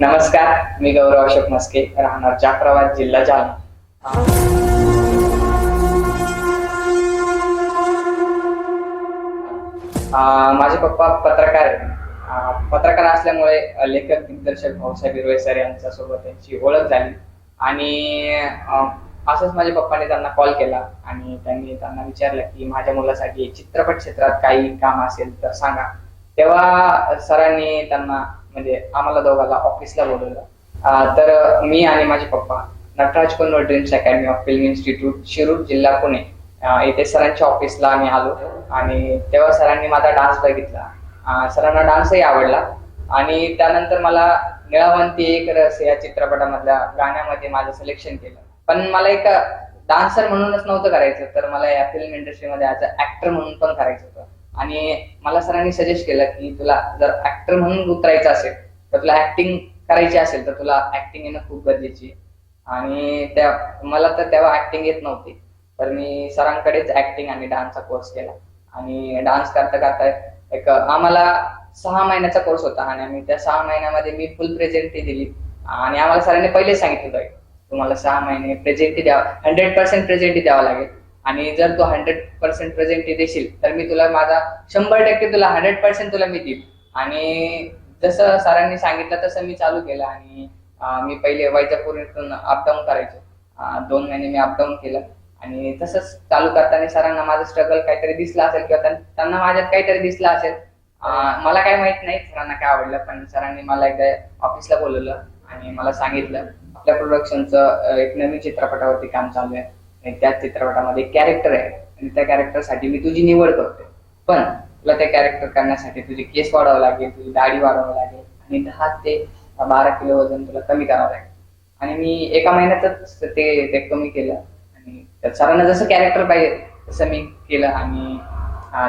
नमस्कार मी गौरव अशोक मस्के राहणार जाफराबाद जिल्हा जालना. माझे पप्पा पत्रकार पत्रकार असल्यामुळे लेखक दिग्दर्शक भाऊसाहेब हिरवे सर यांच्या सोबत त्यांची ओळख झाली. आणि असंच माझ्या पप्पाने त्यांना कॉल केला आणि त्यांनी त्यांना विचारलं की माझ्या मुलासाठी चित्रपट क्षेत्रात काही काम असेल तर सांगा. तेव्हा सरांनी त्यांना म्हणजे आम्हाला दोघांना ऑफिसला बोलवलं. तर मी आणि माझे पप्पा Nataraj Kunnar dreams academy of film institute Shirur जिल्हा पुणे. येथे इथे सरांच्या ऑफिसला आम्ही आलो आणि तेव्हा सरांनी माझा डान्स बघितला. सरांना डान्सही आवडला आणि त्यानंतर मला निळावंती एक रस या चित्रपटामधल्या गाण्यामध्ये माझं सिलेक्शन केलं. पण मला एक डान्सर म्हणूनच नव्हतं करायचं तर मला या फिल्म इंडस्ट्रीमध्ये ऍज अ ऍक्टर म्हणून पण करायचं होतं. आणि मला सरांनी सजेस्ट केलं की तुला जर ऍक्टर म्हणून उतरायचं असेल तर तुला ऍक्टिंग करायची असेल तर तुला ऍक्टिंग येणं खूप गरजेची आणि त्या मला तर तेव्हा ऍक्टिंग येत नव्हती तर मी सरांकडेच ऍक्टिंग आणि डान्सचा कोर्स केला. आणि डान्स करता करता एक आम्हाला सहा महिन्याचा कोर्स होता आणि आम्ही त्या सहा महिन्यामध्ये मी फुल प्रेझेंटी दिली. आणि आम्हाला सरांनी पहिले सांगितलं होतं तुम्हाला सहा महिने प्रेझेंटी द्यावा हंड्रेड पर्सेंट प्रेझेंटी द्यावा लागेल. आणि जर तू हंड्रेड पर्सेंट प्रेझेंटी देशील तर मी तुला माझा शंभर टक्के तुला हंड्रेड पर्सेंट तुला मी देईल. आणि जसं सरांनी सांगितलं तसं मी चालू केलं आणि मी पहिले वैजापूर इथून अपडाऊन करायचो. दोन महिने मी अपडाऊन केलं. आणि तसंच चालू करताना सरांना माझं स्ट्रगल काहीतरी दिसलं असेल किंवा त्यांना माझ्यात काहीतरी दिसलं असेल. मला काय माहीत नाही सरांना काय आवडलं पण सरांनी मला एकदा ऑफिसला बोलवलं आणि मला सांगितलं. आपल्या प्रोडक्शनचं एक नवीन चित्रपटावरती काम चालू आहे. आणि त्या चित्रपटामध्ये कॅरेक्टर आहे. आणि त्या कॅरेक्टरसाठी मी तुझी निवड करतोय. पण तुला त्या कॅरेक्टर करण्यासाठी तुझी केस वाढवावं लागेल तुझी दाढी वाढवावं लागेल. आणि दहा ते बारा किलो वजन तुला कमी करावं लागेल. आणि मी एका महिन्यातच ते ते कमी केलं. आणि सरांना जसं कॅरेक्टर पाहिजे तसं मी केलं. आणि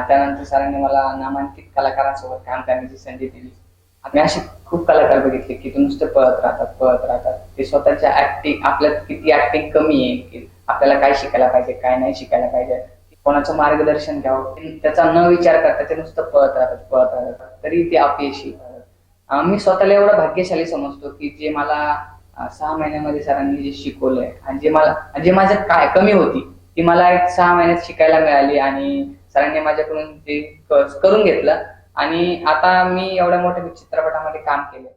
त्यानंतर सरांनी मला नामांकित कलाकारांसोबत काम करण्याची संधी दिली. मी असे खूप कलाकार बघितले की ते नुसतं पळत राहतात पळत राहतात. ते स्वतःच्या ऍक्टिंग आपल्यात किती ऍक्टिंग कमी आहे आपल्याला काय शिकायला पाहिजे काय नाही शिकायला पाहिजे. कोणाचं मार्गदर्शन घ्यावं त्याचा न विचार करता ते नुसतं पळत राहतात पळत राहतात. तरी ते अपयशी मी स्वतःला एवढं भाग्यशाली समजतो की जे मला सहा महिन्यामध्ये सरांनी जे शिकवलंय आणि जे मला जे माझ्यात काय कमी होती ती मला एक सहा महिन्यात शिकायला मिळाली आणि सरांनी माझ्याकडून ते करून घेतलं. आणि आता मी एवढ्या मोठ्या चित्रपटामध्ये काम केलं